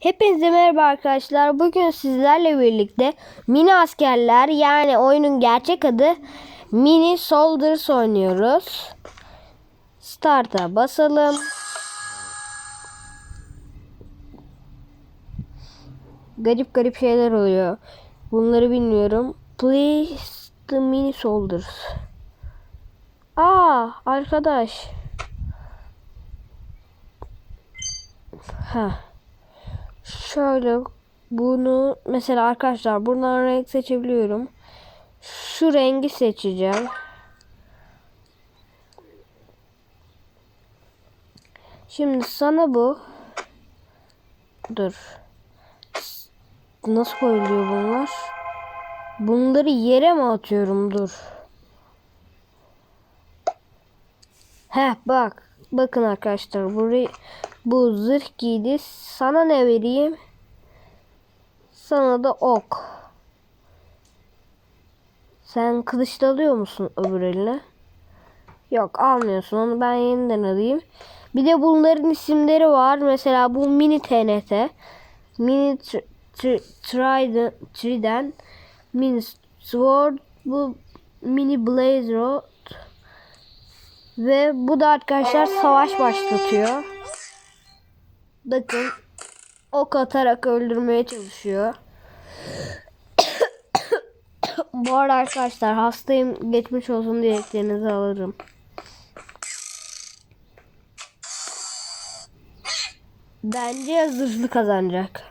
Hepinize merhaba arkadaşlar. Bugün sizlerle birlikte mini askerler yani oyunun gerçek adı mini soldiers oynuyoruz. Start'a basalım. Garip garip şeyler oluyor. Bunları bilmiyorum. Please the mini soldiers. Aa arkadaş. Ha. Şöyle bunu mesela arkadaşlar buradan renk seçebiliyorum. Şu rengi seçeceğim. Şimdi sana bu. Dur. Nasıl koyuluyor bunlar? Bunları yere mi atıyorum? Dur. Heh bak. Bakın arkadaşlar burayı bu zırh giydi. Sana ne vereyim? Sana da ok. Sen kılıçla alıyor musun öbür eline? Yok almıyorsun. Onu ben yeniden alayım. Bir de bunların isimleri var. Mesela bu mini TNT. Mini tr tr trident, trident. Mini sword. Bu mini blaze rod. Ve bu da arkadaşlar savaş başlatıyor. Bakın ok atarak öldürmeye çalışıyor. Bu arada arkadaşlar hastayım geçmiş olsun dileklerinizi alırım. Bence zırhlı kazanacak.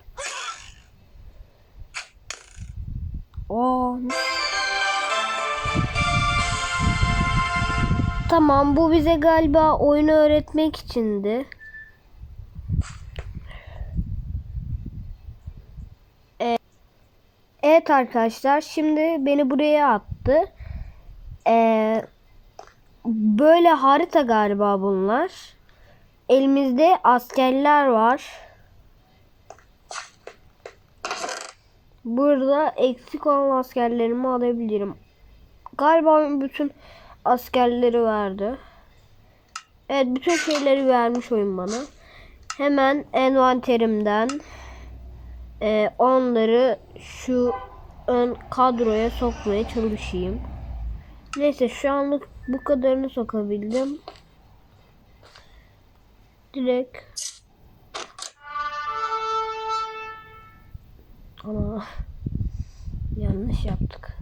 Aa, Tamam bu bize galiba oyunu öğretmek içindi. Evet arkadaşlar şimdi beni buraya attı. Ee, böyle harita galiba bunlar. Elimizde askerler var. Burada eksik olan askerlerimi alabilirim. Galiba bütün askerleri verdi. Evet bütün şeyleri vermiş oyun bana. Hemen envanterimden e, onları şu ön kadroya sokmaya çalışayım. Neyse şu anlık bu kadarını sokabildim. Direkt Ama yanlış yaptık.